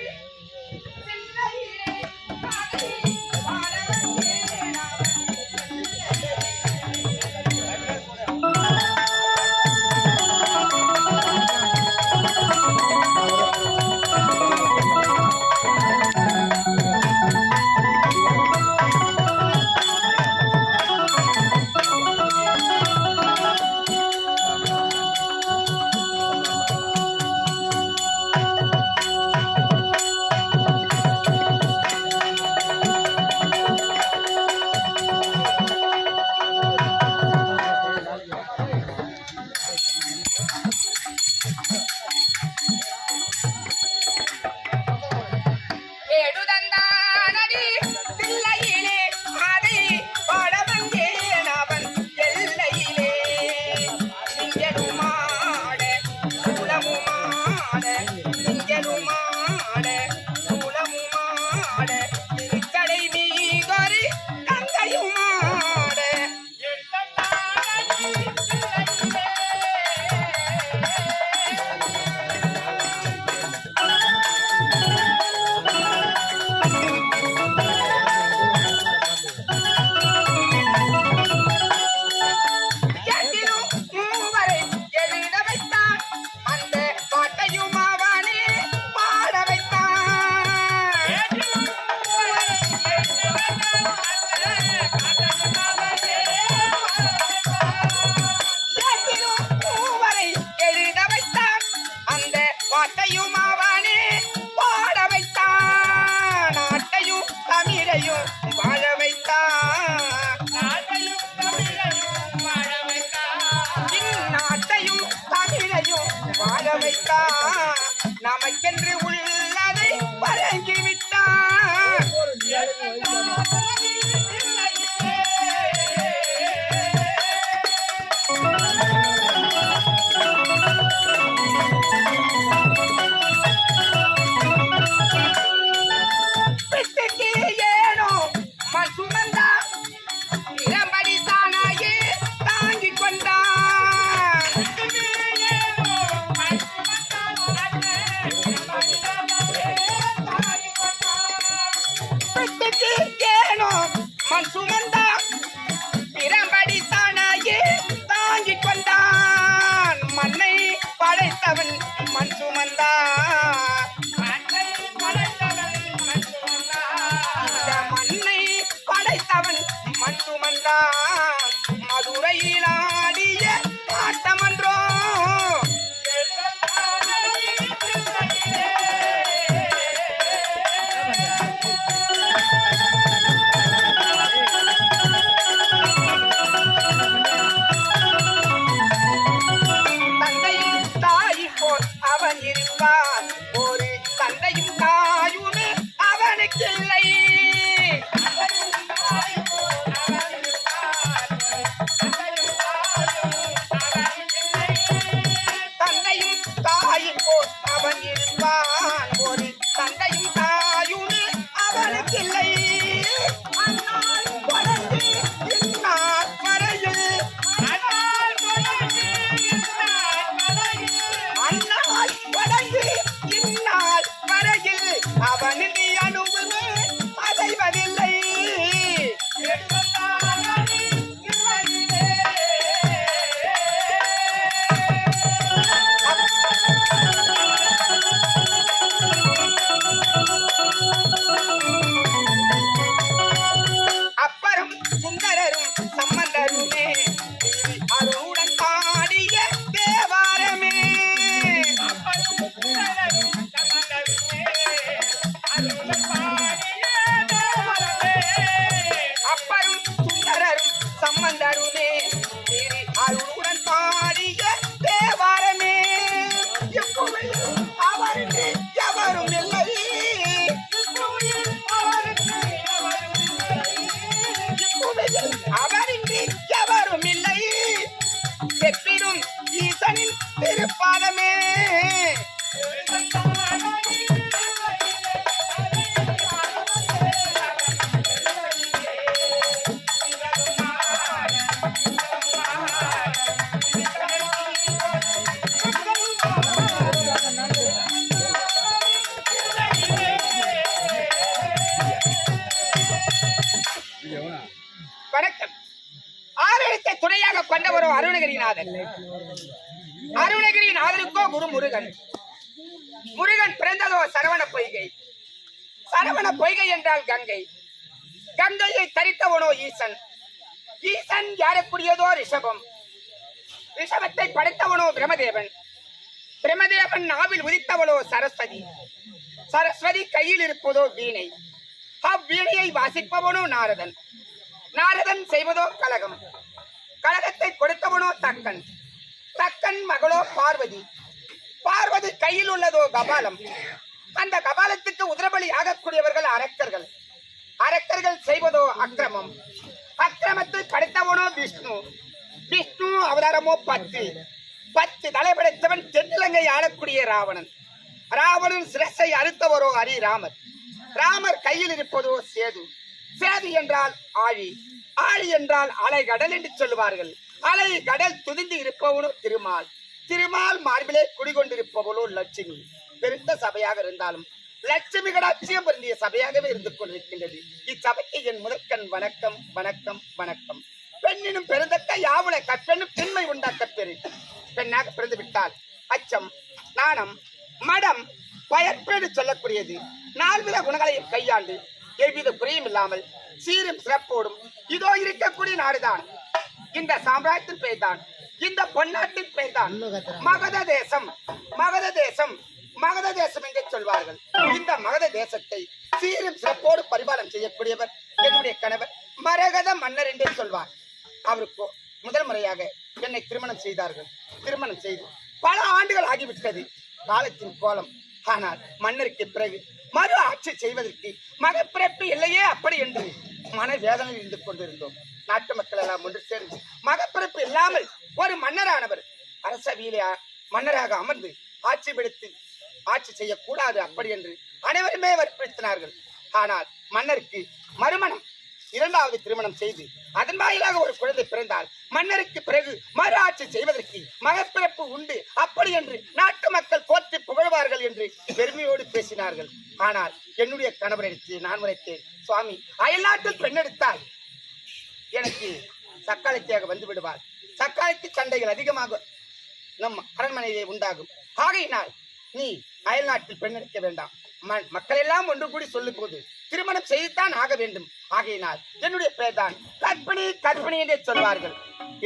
area. நமக்கென்று உள்ளதை வழங்கி How about? வணக்கம். ஆரோக்கியத்தை துணையாக கொண்டவரோ அருணகிரிநாதன் அருணகிரிநாதனுக்கோ குரு முருகன் முருகன் பிறந்ததோ சரவண பொய்கை. சரவண பொய்கை என்றால் கங்கை. கங்கையை தரித்தவனோ ஈசன். ஈசன் யாருக்குரியதோ ரிஷபம். ரிஷபத்தை படைத்தவனோ பிரமதேவன். பிரமதேவன் நாவில் உதித்தவளோ சரஸ்வதி. சரஸ்வதி கையில் இருப்பதோ வீணை. அவ்வீணையை வாசிப்பவனோ நாரதன். நாரதன் செய்வதோ கலகம். கலகத்தை கொடுத்தவனோ தக்கன். தக்கன் மகளோ பார்வதி. பார்வதி கையில் உள்ளதோ கபாலம். அந்த கபாலத்துக்கு உதிரபலி ஆகக்கூடியவர்கள் அரக்கர்கள். அரக்கர்கள் செய்வதோ அக்கிரமம். அக்கிரமத்தை படைத்தவனோ விஷ்ணு. விஷ்ணு அவதாரமோ பத்து பத்து தலை படைத்தவன் தென்னிலங்கை ஆளக்கூடிய ராவணன். ராவணன் சிரசை அறுத்தவரோ ஹரி ராமர் கையில் இருப்பதோ சேது. சேது என்றால் ஆழி. ஆழி என்றால் அலை கடல் என்று சொல்லுவார்கள். அலை கடல் துதிந்து இருப்பவனோ திருமால். திருமால் மார்பிலே குடிகொண்டிருப்பவளோ லட்சுமி. பெருந்த சபையாக இருந்தாலும் லட்சுமி கடாட்சியம் பொருந்திய சபையாகவே இருந்து கொண்டிருக்கின்றது. இச்சபைக்கு என் முதற்கண் வணக்கம் வணக்கம் வணக்கம். பெண்ணினும் பெருந்தக்க யாவுல கற்பெண்ணும் பெண்மை உண்டாக்க பெரு பெண்ணாக பிறந்து விட்டால் அச்சம் நாணம் மடம் பயற்பேடு சொல்லக்கூடியது. நால்வித குணங்களையும் கையாண்டு எவ்வித குறையும் இல்லாமல் சீரும் சிறப்போடும் இதோ இருக்கக்கூடிய நாடுதான். இந்த சாம்ராஜ்யத்தின் பெயர்தான். இந்த பொன்னாட்டின் பெயர்தான். மகத தேசம் மகத தேசம் மகத தேசம் என்று சொல்வார்கள். இந்த மகத தேசத்தை சீரும் சிறப்போடு பரிபாலம் செய்யக்கூடியவர் என்னுடைய கணவர் மரகத மன்னர் என்று சொல்வார். அவருக்கு முதல் முறையாக என்னை திருமணம் செய்தார்கள். திருமணம் செய்து பல ஆண்டுகள் ஆகிவிட்டது. காலத்தின் கோலம் மன்னருக்கு பிறகு மறு ஆட்சி செய்வதற்கு மகப்பிறப்பு இல்லையே அப்படி என்று மனவேதனை இருந்து கொண்டிருந்தோம். நாட்டு மக்கள் எல்லாம் ஒன்று சேர்ந்து மகப்பிறப்பு இல்லாமல் ஒரு மன்னரானவர் அரசவியிலே மன்னராக அமர்ந்து ஆட்சி பிடித்து ஆட்சி செய்யக்கூடாது அப்படி என்று அனைவருமே வற்புறுத்தினார்கள். ஆனால் மன்னருக்கு மறுமணம் இரண்டாவது திருமணம் செய்து அதன் வாயிலாக ஒரு குழந்தை பிறந்தால் மன்னருக்கு பிறகு மறு ஆட்சி செய்வதற்கு மகப்பிறப்பு உண்டு அப்படி என்று நாட்டு மக்கள் பெருமையோடு ஆனால் என்னுடைய கணவர் எடுத்து நான் உரைத்தேன் சுவாமி அயல்நாட்டில் பெண் எடுத்தால் எனக்கு சக்காலத்தியாக வந்து விடுவார். சக்காலத்து சண்டைகள் அதிகமாக நம் அரண்மனையிலே உண்டாகும். ஆகையினால் நீ அயல்நாட்டில் பெண் எடுக்க வேண்டாம். மக்கள் எல்லாம் ஒன்று கூடி சொல்லும் போது திருமணம் செய்துதான் ஆக வேண்டும். ஆகையினால் என்னுடைய பெயர் தான் கற்பிணி கற்பிணி என்றே சொல்வார்கள்.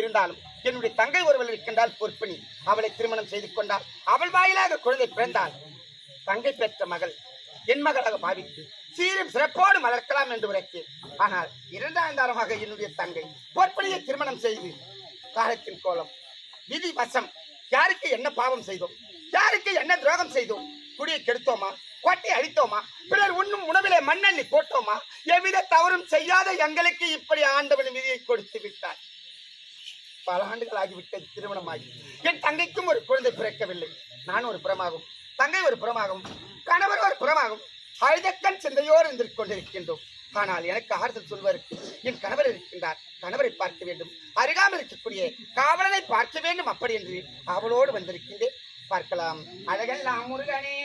இருந்தாலும் என்னுடைய தங்கை ஒருவள் இருக்கின்றால் பொற்பணி அவளை திருமணம் செய்து கொண்டால் அவள் வாயிலாக குழந்தை பிறந்தால் தங்கை பெற்ற மகள் என் மகளாக பாவித்து சீரும் சிறப்போடு வளர்க்கலாம் என்று உரைத்தேன். ஆனால் இரண்டாம் தாரமாக என்னுடைய தங்கை பொற்பணியை திருமணம் செய்து காலத்தின் கோலம் விதி வசம் யாருக்கு என்ன பாவம் செய்தோம் யாருக்கு என்ன துரோகம் செய்தோம் குடியை கெடுத்தோமா கோட்டை அழித்தோமா பிறர் உண்ணும் உணவிலே மண்ணள்ளி போட்டோமா எவ்வித தவறும் செய்யாத எங்களுக்கு இப்படி ஆண்டவன் விதியை கொடுத்து விட்டார். பல ஆண்டுகள் ஆகிவிட்டது திருமணமாகி. என் தங்கைக்கும் ஒரு குழந்தை பிறக்கவில்லை. நான் ஒரு புறமாகும். தங்கை ஒரு புறமாகும் கணவர் ஒரு புறமாகும். அழுதக்கண் சிந்தையோடு இருந்து கொண்டிருக்கின்றோம். ஆனால் எனக்கு ஆறுதல் சொல்வதற்கு என் கணவர் இருக்கின்றார். கணவரை பார்க்க வேண்டும். அருகாமல் இருக்கக்கூடிய காவலனை பார்க்க வேண்டும் அப்படி என்று அவளோடு வந்திருக்கின்றேன். பார்க்கலாம். அழகெல்லாம் முருகனே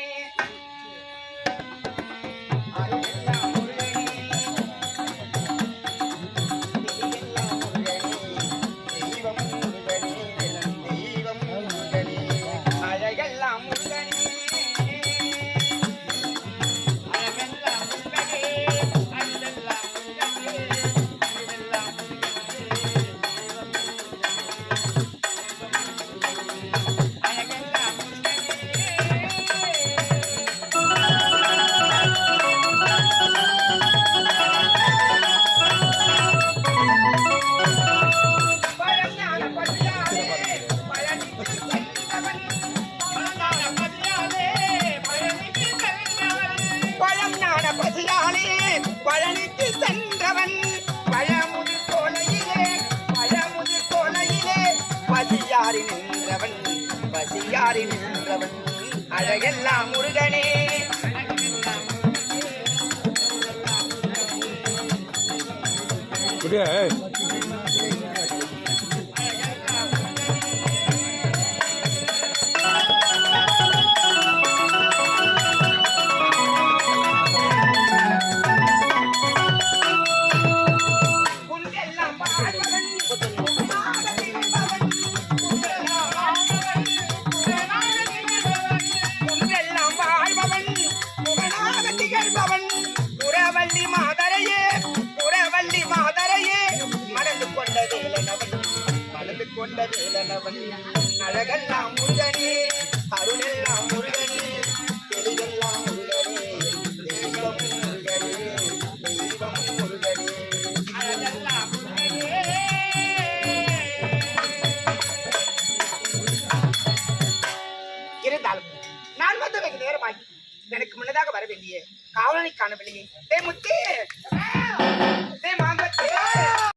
பசியாரி நின்றவன் அழகெல்லாம் முருகனே. அப்படியே அழகெல்லாம் முந்தனே அருளெல்லாம்